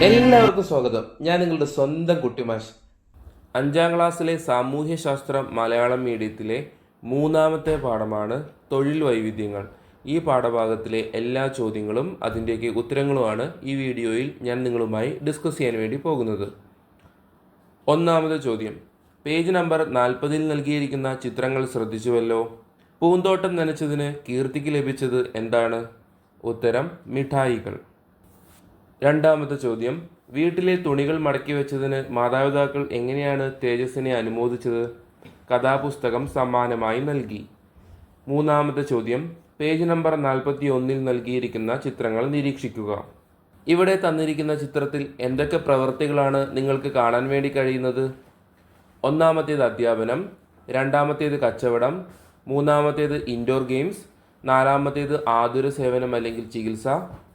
എല്ലാവർക്കും സ്വാഗതം. ഞാൻ നിങ്ങളുടെ സ്വന്തം കുട്ടിമാഷ് അഞ്ചാം ക്ലാസ്സിലെ സാമൂഹ്യശാസ്ത്രം മലയാളം മീഡിയത്തിലെ മൂന്നാമത്തെ പാഠമാണ് തൊഴിൽ വൈവിധ്യങ്ങൾ. ഈ പാഠഭാഗത്തിലെ എല്ലാ ചോദ്യങ്ങളും അതിന്റെയൊക്കെ ഉത്തരങ്ങളുമാണ് ഈ വീഡിയോയിൽ ഞാൻ നിങ്ങളുമായി ഡിസ്കസ് ചെയ്യാൻ വേണ്ടി പോകുന്നത്. ഒന്നാമത് ചോദ്യം. പേജ് നമ്പർ നാൽപ്പതിൽ നൽകിയിരിക്കുന്ന ചിത്രങ്ങൾ ശ്രദ്ധിച്ചുവല്ലോ. പൂന്തോട്ടം നനച്ചതിന് കീർത്തിക്ക് ലഭിച്ചത് എന്താണ്? ഉത്തരം മിഠായികൾ. രണ്ടാമത്തെ ചോദ്യം വീട്ടിലെ തുണികൾ മടക്കി വെച്ചതിന് മാതാപിതാക്കൾ എങ്ങനെയാണ് തേജസ്സിനെ അനുമോദിച്ചത്? കഥാപുസ്തകം സമ്മാനമായി നൽകി. മൂന്നാമത്തെ ചോദ്യം പേജ് നമ്പർ നാൽപ്പത്തി ഒന്നിൽ നൽകിയിരിക്കുന്ന ചിത്രങ്ങൾ നിരീക്ഷിക്കുക. ഇവിടെ തന്നിരിക്കുന്ന ചിത്രത്തിൽ എന്തൊക്കെ പ്രവൃത്തികളാണ് നിങ്ങൾക്ക് കാണാൻ വേണ്ടി കഴിയുന്നത്? ഒന്നാമത്തേത് അധ്യാപനം രണ്ടാമത്തേത് കച്ചവടം മൂന്നാമത്തേത് ഇൻഡോർ ഗെയിംസ് നാലാമത്തേത് ആതുര സേവനം അല്ലെങ്കിൽ ചികിത്സ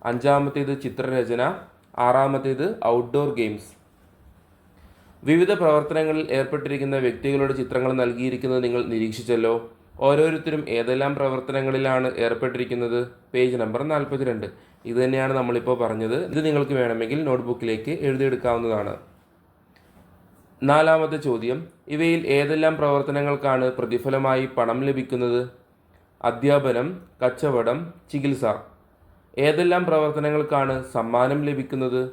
അഞ്ചാമത്തേത് ചിത്രരചന ആറാമത്തേത് ഔട്ട്ഡോർ ഗെയിംസ് വിവിധ പ്രവർത്തനങ്ങളിൽ ഏർപ്പെട്ടിരിക്കുന്ന വ്യക്തികളുടെ ചിത്രങ്ങൾ നൽകിയിരിക്കുന്നത് നിങ്ങൾ നിരീക്ഷിച്ചല്ലോ. ഓരോരുത്തരും ഏതെല്ലാം പ്രവർത്തനങ്ങളിലാണ് ഏർപ്പെട്ടിരിക്കുന്നത്? പേജ് നമ്പർ നാൽപ്പത്തിരണ്ട്. ഇത് തന്നെയാണ് നമ്മളിപ്പോൾ പറഞ്ഞത്. ഇത് നിങ്ങൾക്ക് വേണമെങ്കിൽ നോട്ട്ബുക്കിലേക്ക് എഴുതിയെടുക്കാവുന്നതാണ്. നാലാമത്തെ ചോദ്യം. ഇവയിൽ ഏതെല്ലാം പ്രവർത്തനങ്ങൾക്കാണ് പ്രതിഫലമായി പണം ലഭിക്കുന്നത്? അധ്യാപനം കച്ചവടം ചികിത്സ. ഏതെല്ലാം പ്രവർത്തനങ്ങൾക്കാണ് സമ്മാനം ലഭിക്കുന്നത്?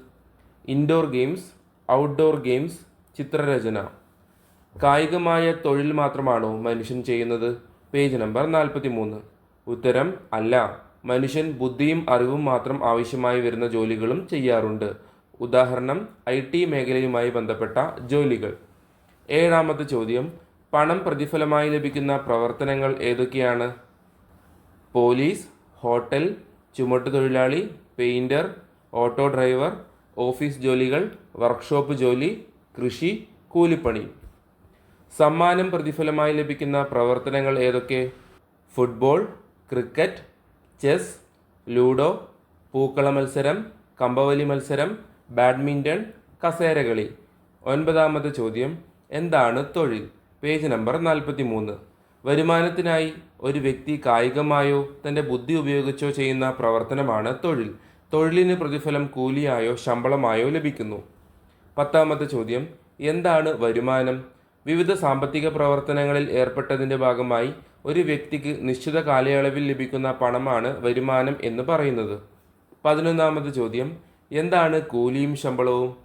ഇൻഡോർ ഗെയിംസ് ഔട്ട്ഡോർ ഗെയിംസ് ചിത്രരചന. കായികമായ തൊഴിൽ മാത്രമാണോ മനുഷ്യൻ ചെയ്യുന്നത്? പേജ് നമ്പർ നാൽപ്പത്തി മൂന്ന് ഉത്തരം അല്ല. മനുഷ്യൻ ബുദ്ധിയും അറിവും മാത്രം ആവശ്യമായി വരുന്ന ജോലികളും ചെയ്യാറുണ്ട്. ഉദാഹരണം ഐ ടി മേഖലയുമായി ബന്ധപ്പെട്ട ജോലികൾ. ഏഴാമത്തെ ചോദ്യം. പണം പ്രതിഫലമായി ലഭിക്കുന്ന പ്രവർത്തനങ്ങൾ ഏതൊക്കെയാണ്? പോലീസ് ഹോട്ടൽ ചുമട്ടുതൊഴിലാളി പെയിന്റർ ഓട്ടോ ഡ്രൈവർ ഓഫീസ് ജോലികൾ വർക്ക്ഷോപ്പ് ജോലി കൃഷി കൂലിപ്പണി. സമ്മാനം പ്രതിഫലമായി ലഭിക്കുന്ന പ്രവർത്തനങ്ങൾ ഏതൊക്കെ? ഫുട്ബോൾ ക്രിക്കറ്റ് ചെസ് ലൂഡോ പൂക്കള മത്സരം കമ്പവലി മത്സരം ബാഡ്മിന്റൺ കസേരകളി. ഒൻപതാമത്തെ ചോദ്യം എന്താണ് തൊഴിൽ? പേജ് നമ്പർ നാൽപ്പത്തി മൂന്ന് വരുമാനത്തിനായി ഒരു വ്യക്തി കായികമായോ തന്റെ ബുദ്ധി ഉപയോഗിച്ചോ ചെയ്യുന്ന പ്രവർത്തനമാണ് തൊഴിൽ. തൊഴിലിന് പ്രതിഫലം കൂലിയായോ ശമ്പളമായോ ലഭിക്കുന്നു. പത്താമത്തെ ചോദ്യം എന്താണ് വരുമാനം? വിവിധ സാമ്പത്തിക പ്രവർത്തനങ്ങളിൽ ഏർപ്പെട്ടതിന്റെ ഭാഗമായി ഒരു വ്യക്തിക്ക് നിശ്ചിത കാലയളവിൽ ലഭിക്കുന്ന പണമാണ് വരുമാനം എന്ന് പറയുന്നത്. പതിനൊന്നാമത് ചോദ്യം എന്താണ് കൂലിയും ശമ്പളവും?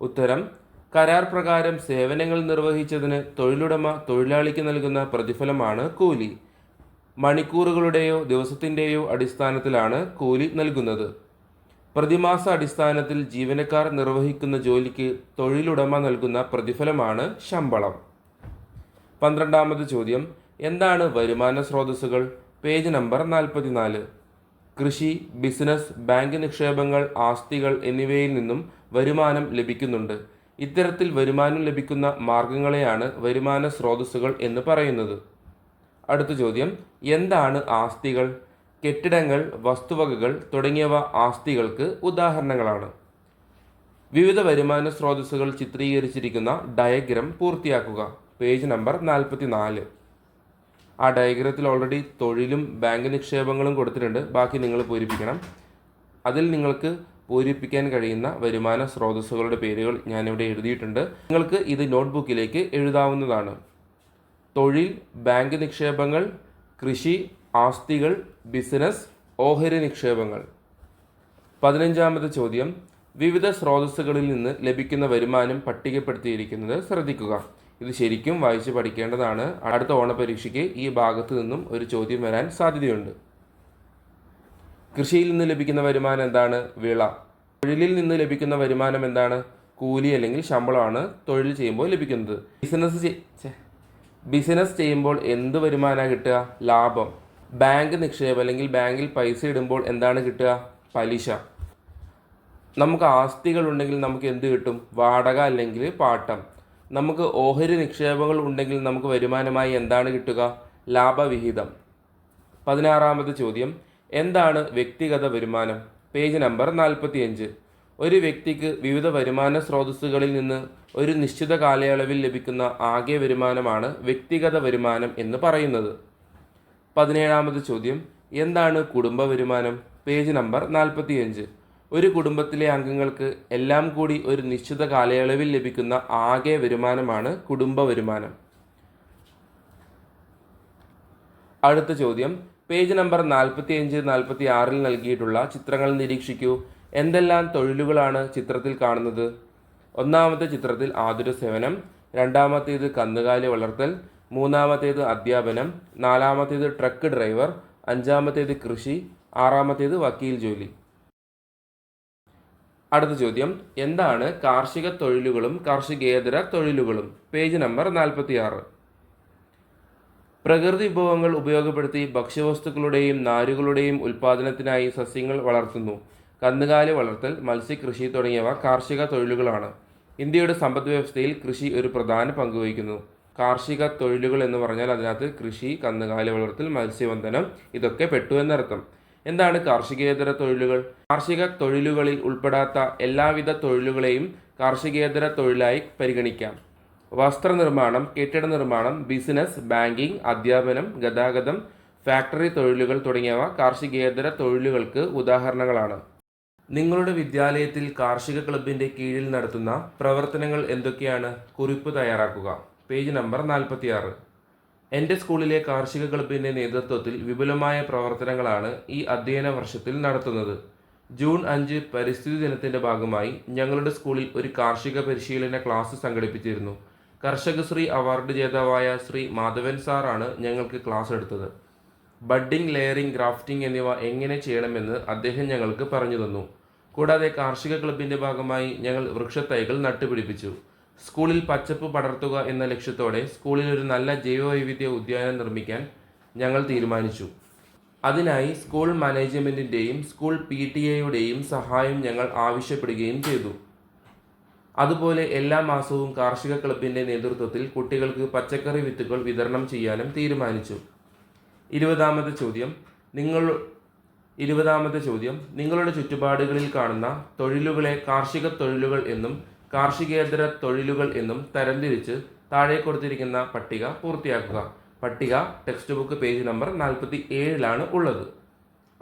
ഉത്തരം കരാർ പ്രകാരം സേവനങ്ങൾ നിർവഹിച്ചതിന് തൊഴിലുടമ തൊഴിലാളിക്ക് നൽകുന്ന പ്രതിഫലമാണ് കൂലി. മണിക്കൂറുകളുടെയോ ദിവസത്തിന്റെയോ അടിസ്ഥാനത്തിലാണ് കൂലി നൽകുന്നത്. പ്രതിമാസ അടിസ്ഥാനത്തിൽ ജീവനക്കാർ നിർവഹിക്കുന്ന ജോലിക്ക് തൊഴിലുടമ നൽകുന്ന പ്രതിഫലമാണ് ശമ്പളം. പന്ത്രണ്ടാമത് ചോദ്യം. എന്താണ് വരുമാന സ്രോതസ്സുകൾ? പേജ് നമ്പർ നാൽപ്പത്തിനാല്. കൃഷി ബിസിനസ് ബാങ്ക് നിക്ഷേപങ്ങൾ ആസ്തികൾ എന്നിവയിൽ നിന്നും വരുമാനം ലഭിക്കുന്നുണ്ട്. ഇത്തരത്തിൽ വരുമാനം ലഭിക്കുന്ന മാർഗങ്ങളെയാണ് വരുമാന സ്രോതസ്സുകൾ എന്ന് പറയുന്നത്. അടുത്ത ചോദ്യം എന്താണ് ആസ്തികൾ? കെട്ടിടങ്ങൾ വസ്തുവകകൾ തുടങ്ങിയവ ആസ്തികൾക്ക് ഉദാഹരണങ്ങളാണ്. വിവിധ വരുമാന സ്രോതസ്സുകൾ ചിത്രീകരിച്ചിരിക്കുന്ന ഡയഗ്രം പൂർത്തിയാക്കുക. പേജ് നമ്പർ നാൽപ്പത്തി നാല് ആ ഡയഗ്രത്തിൽ ഓൾറെഡി തൊഴിലും ബാങ്ക് നിക്ഷേപങ്ങളും കൊടുത്തിട്ടുണ്ട്. ബാക്കി നിങ്ങൾ പൂരിപ്പിക്കണം. അതിൽ നിങ്ങൾക്ക് പൂരിപ്പിക്കാൻ കഴിയുന്ന വരുമാന സ്രോതസ്സുകളുടെ പേരുകൾ ഞാനിവിടെ എഴുതിയിട്ടുണ്ട്. നിങ്ങൾക്ക് ഇത് നോട്ട്ബുക്കിലേക്ക് എഴുതാവുന്നതാണ്. തൊഴിൽ ബാങ്ക് നിക്ഷേപങ്ങൾ കൃഷി ആസ്തികൾ ബിസിനസ് ഓഹരി നിക്ഷേപങ്ങൾ. പതിനഞ്ചാമത് ചോദ്യം. വിവിധ സ്രോതസ്സുകളിൽ നിന്ന് ലഭിക്കുന്ന വരുമാനം പട്ടികപ്പെടുത്തിയിരിക്കുന്നത് ശ്രദ്ധിക്കുക. ഇത് ശരിക്കും വായിച്ച് പഠിക്കേണ്ടതാണ്. അടുത്ത ഓണപരീക്ഷയ്ക്ക് ഈ ഭാഗത്തു നിന്നും ഒരു ചോദ്യം വരാൻ സാധ്യതയുണ്ട്. കൃഷിയിൽ നിന്ന് ലഭിക്കുന്ന വരുമാനം എന്താണ്? വിള. തൊഴിലിൽ നിന്ന് ലഭിക്കുന്ന വരുമാനം എന്താണ്? കൂലി അല്ലെങ്കിൽ ശമ്പളമാണ് തൊഴിൽ ചെയ്യുമ്പോൾ ലഭിക്കുന്നത്. ബിസിനസ്. ബിസിനസ് ചെയ്യുമ്പോൾ എന്ത് വരുമാനമാണ് കിട്ടുക? ലാഭം. ബാങ്ക് നിക്ഷേപം അല്ലെങ്കിൽ ബാങ്കിൽ പൈസ ഇടുമ്പോൾ എന്താണ് കിട്ടുക? പലിശ. നമുക്ക് ആസ്തികൾ ഉണ്ടെങ്കിൽ നമുക്ക് എന്ത് കിട്ടും? വാടക അല്ലെങ്കിൽ പാട്ടം. നമുക്ക് ഓഹരി നിക്ഷേപങ്ങൾ ഉണ്ടെങ്കിൽ നമുക്ക് വരുമാനമായി എന്താണ് കിട്ടുക? ലാഭവിഹിതം. പതിനാറാമത് ചോദ്യം. എന്താണ് വ്യക്തിഗത വരുമാനം? പേജ് നമ്പർ നാൽപ്പത്തിയഞ്ച്. ഒരു വ്യക്തിക്ക് വിവിധ വരുമാന സ്രോതസ്സുകളിൽ നിന്ന് ഒരു നിശ്ചിത കാലയളവിൽ ലഭിക്കുന്ന ആകെ വരുമാനമാണ് വ്യക്തിഗത വരുമാനം എന്ന് പറയുന്നത്. പതിനേഴാമത് ചോദ്യം എന്താണ് കുടുംബ വരുമാനം? പേജ് നമ്പർ നാൽപ്പത്തിയഞ്ച്. ഒരു കുടുംബത്തിലെ അംഗങ്ങൾക്ക് എല്ലാം കൂടി ഒരു നിശ്ചിത കാലയളവിൽ ലഭിക്കുന്ന ആകെ വരുമാനമാണ് കുടുംബ വരുമാനം. അടുത്ത ചോദ്യം പേജ് നമ്പർ നാൽപ്പത്തി അഞ്ച് നാൽപ്പത്തി ആറിൽ നൽകിയിട്ടുള്ള ചിത്രങ്ങൾ നിരീക്ഷിക്കൂ. എന്തെല്ലാം തൊഴിലുകളാണ് ചിത്രത്തിൽ കാണുന്നത്? ഒന്നാമത്തെ ചിത്രത്തിൽ ആതുര സേവനം രണ്ടാമത്തേത് കന്നുകാലി വളർത്തൽ മൂന്നാമത്തേത് അധ്യാപനം നാലാമത്തേത് ട്രക്ക് ഡ്രൈവർ അഞ്ചാമത്തേത് കൃഷി ആറാമത്തേത് വക്കീൽ ജോലി. അടുത്ത ചോദ്യം എന്താണ് കാർഷിക തൊഴിലുകളും കാർഷികേതര തൊഴിലുകളും? പേജ് നമ്പർ നാൽപ്പത്തി ആറ് പ്രകൃതി വിഭവങ്ങൾ ഉപയോഗപ്പെടുത്തി ഭക്ഷ്യവസ്തുക്കളുടെയും നാരുകളുടെയും ഉൽപ്പാദനത്തിനായി സസ്യങ്ങൾ വളർത്തുന്നു. കന്നുകാലി വളർത്തൽ മത്സ്യകൃഷി തുടങ്ങിയവ കാർഷിക തൊഴിലുകളാണ്. ഇന്ത്യയുടെ സമ്പദ് വ്യവസ്ഥയിൽ കൃഷി ഒരു പ്രധാന പങ്ക് വഹിക്കുന്നു. കാർഷിക തൊഴിലുകൾ എന്ന് പറഞ്ഞാൽ അതിനകത്ത് കൃഷി കന്നുകാലി വളർത്തൽ മത്സ്യബന്ധനം ഇതൊക്കെ പെട്ടു എന്നർത്ഥം. എന്താണ് കാർഷികേതര തൊഴിലുകൾ? കാർഷിക തൊഴിലുകളിൽ ഉൾപ്പെടാത്ത എല്ലാവിധ തൊഴിലുകളെയും കാർഷികേതര തൊഴിലായി പരിഗണിക്കാം. വസ്ത്രനിർമ്മാണം കെട്ടിട നിർമ്മാണം ബിസിനസ് ബാങ്കിംഗ് അധ്യാപനം ഗതാഗതം ഫാക്ടറി തൊഴിലുകൾ തുടങ്ങിയവ കാർഷികേതര തൊഴിലുകൾക്ക് ഉദാഹരണങ്ങളാണ്. നിങ്ങളുടെ വിദ്യാലയത്തിൽ കാർഷിക ക്ലബിന്റെ കീഴിൽ നടത്തുന്ന പ്രവർത്തനങ്ങൾ എന്തൊക്കെയാണ്? കുറിപ്പ് തയ്യാറാക്കുക. പേജ് നമ്പർ നാൽപ്പത്തിയാറ്. എന്റെ സ്കൂളിലെ കാർഷിക ക്ലബിന്റെ നേതൃത്വത്തിൽ വിപുലമായ പ്രവർത്തനങ്ങളാണ് ഈ അധ്യയന വർഷത്തിൽ നടത്തുന്നത്. ജൂൺ അഞ്ച് പരിസ്ഥിതി ദിനത്തിന്റെ ഭാഗമായി ഞങ്ങളുടെ സ്കൂളിൽ ഒരു കാർഷിക പരിശീലന ക്ലാസ് സംഘടിപ്പിച്ചിരുന്നു. കർഷകശ്രീ അവാർഡ് ജേതാവായ ശ്രീ മാധവൻ സാറാണ് ഞങ്ങൾക്ക് ക്ലാസ് എടുത്തത്. ബഡ്ഡിംഗ് ലെയറിംഗ് ഗ്രാഫ്റ്റിംഗ് എന്നിവ എങ്ങനെ ചെയ്യണമെന്ന് അദ്ദേഹം ഞങ്ങൾക്ക് പറഞ്ഞു തന്നു. കൂടാതെ കാർഷിക ക്ലബിന്റെ ഭാഗമായി ഞങ്ങൾ വൃക്ഷത്തൈകൾ നട്ടുപിടിപ്പിച്ചു. സ്കൂളിൽ പച്ചപ്പ് പടർത്തുക എന്ന ലക്ഷ്യത്തോടെ സ്കൂളിൽ ഒരു നല്ല ജൈവവൈവിധ്യ ഉദ്യാനം നിർമ്മിക്കാൻ ഞങ്ങൾ തീരുമാനിച്ചു. അതിനായി സ്കൂൾ മാനേജ്മെന്റിന്റെയും സ്കൂൾ പി ടി എയുടെയും സഹായം ഞങ്ങൾ ആവശ്യപ്പെടുകയും ചെയ്തു. അതുപോലെ എല്ലാ മാസവും കാർഷിക ക്ലബിന്റെ നേതൃത്വത്തിൽ കുട്ടികൾക്ക് പച്ചക്കറി വിത്തുകൾ വിതരണം ചെയ്യാനും തീരുമാനിച്ചു. ഇരുപതാമത്തെ ചോദ്യം. നിങ്ങൾ ഇരുപതാമത്തെ ചോദ്യം. നിങ്ങളുടെ ചുറ്റുപാടുകളിൽ കാണുന്ന തൊഴിലുകളെ കാർഷിക തൊഴിലുകൾ എന്നും കാർഷികേതര തൊഴിലുകൾ എന്നും തരംതിരിച്ച് താഴെ കൊടുത്തിരിക്കുന്ന പട്ടിക പൂർത്തിയാക്കുക. പട്ടിക ടെക്സ്റ്റ് ബുക്ക് പേജ് നമ്പർ നാൽപ്പത്തി ഏഴിലാണ് ഉള്ളത്.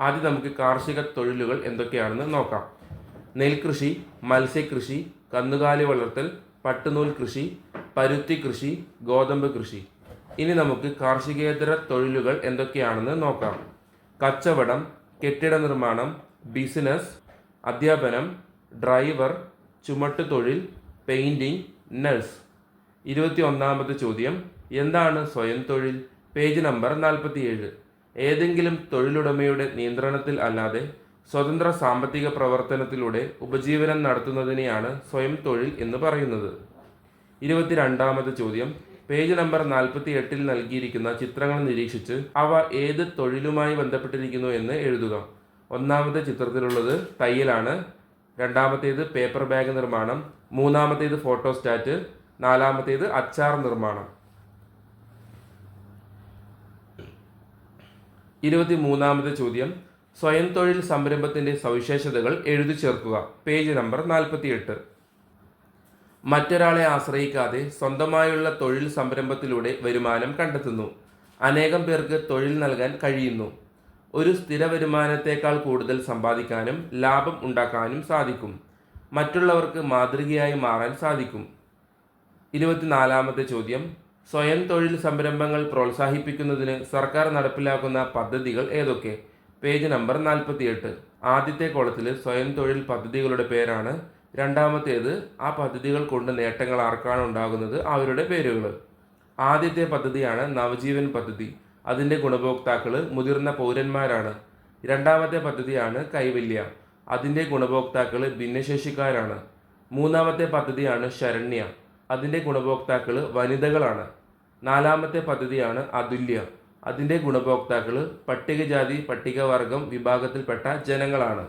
ആദ്യം നമുക്ക് കാർഷിക തൊഴിലുകൾ എന്തൊക്കെയാണെന്ന് നോക്കാം. നെൽകൃഷി മത്സ്യകൃഷി കന്നുകാലി വളർത്തൽ പട്ടുനൂൽ കൃഷി പരുത്തി കൃഷി ഗോതമ്പ് കൃഷി. ഇനി നമുക്ക് കാർഷികേതര തൊഴിലുകൾ എന്തൊക്കെയാണെന്ന് നോക്കാം. കച്ചവടം കെട്ടിട നിർമ്മാണം ബിസിനസ് അധ്യാപനം ഡ്രൈവർ ചുമട്ടുതൊഴിൽ പെയിന്റിംഗ് നഴ്സ് ഇരുപത്തി ഒന്നാമത്തെ ചോദ്യം എന്താണ് സ്വയം തൊഴിൽ? പേജ് നമ്പർ നാൽപ്പത്തിയേഴ്. ഏതെങ്കിലും തൊഴിലുടമയുടെ നിയന്ത്രണത്തിൽ അല്ലാതെ സ്വതന്ത്ര സാമ്പത്തിക പ്രവർത്തനത്തിലൂടെ ഉപജീവനം നടത്തുന്നതിനെയാണ് സ്വയം തൊഴിൽ എന്ന് പറയുന്നത്. ഇരുപത്തിരണ്ടാമത്തെ ചോദ്യം പേജ് നമ്പർ നാൽപ്പത്തി എട്ടിൽ നൽകിയിരിക്കുന്ന ചിത്രങ്ങൾ നിരീക്ഷിച്ച് അവ ഏത് തൊഴിലുമായി ബന്ധപ്പെട്ടിരിക്കുന്നു എന്ന് എഴുതുക. ഒന്നാമത്തെ ചിത്രത്തിലുള്ളത് തയ്യലാണ്. രണ്ടാമത്തേത് പേപ്പർ ബാഗ് നിർമ്മാണം. മൂന്നാമത്തേത് ഫോട്ടോസ്റ്റാറ്റ്. നാലാമത്തേത് അച്ചാർ നിർമ്മാണം. ഇരുപത്തി മൂന്നാമത്തെ ചോദ്യം. സ്വയം തൊഴിൽ സംരംഭത്തിന്റെ സവിശേഷതകൾ എഴുതി ചേർക്കുക. പേജ് നമ്പർ നാൽപ്പത്തിയെട്ട് മറ്റൊരാളെ ആശ്രയിക്കാതെ സ്വന്തമായുള്ള തൊഴിൽ സംരംഭത്തിലൂടെ വരുമാനം കണ്ടെത്തുന്നു. അനേകം പേർക്ക് തൊഴിൽ നൽകാൻ കഴിയുന്നു. ഒരു സ്ഥിര വരുമാനത്തേക്കാൾ കൂടുതൽ സമ്പാദിക്കാനും ലാഭം ഉണ്ടാക്കാനും സാധിക്കും. മറ്റുള്ളവർക്ക് മാതൃകയായി മാറാൻ സാധിക്കും. ഇരുപത്തിനാലാമത്തെ ചോദ്യം. സ്വയം തൊഴിൽ സംരംഭങ്ങൾ പ്രോത്സാഹിപ്പിക്കുന്നതിന് സർക്കാർ നടപ്പിലാക്കുന്ന പദ്ധതികൾ ഏതൊക്കെ? പേജ് നമ്പർ നാൽപ്പത്തിയെട്ട്. ആദ്യത്തെ കോളത്തിൽ സ്വയം തൊഴിൽ പദ്ധതികളുടെ പേരാണ് രണ്ടാമത്തേത് ആ പദ്ധതികൾ കൊണ്ട് നേട്ടങ്ങൾ ആർക്കാണ് ഉണ്ടാകുന്നത്? അവരുടെ പേരുകൾ ആദ്യത്തെ പദ്ധതിയാണ് നവജീവൻ പദ്ധതി. അതിന്റെ ഗുണഭോക്താക്കൾ മുതിർന്ന പൗരന്മാരാണ്. രണ്ടാമത്തെ പദ്ധതിയാണ് കൈവല്യ. അതിന്റെ ഗുണഭോക്താക്കൾ ഭിന്നശേഷിക്കാരാണ്. മൂന്നാമത്തെ പദ്ധതിയാണ് ശരണ്യ. അതിന്റെ ഗുണഭോക്താക്കൾ വനിതകളാണ്. നാലാമത്തെ പദ്ധതിയാണ് അതുല്യ. അതിന്റെ ഗുണഭോക്താക്കൾ പട്ടികജാതി പട്ടികവർഗം വിഭാഗത്തിൽപ്പെട്ട ജനങ്ങളാണ്.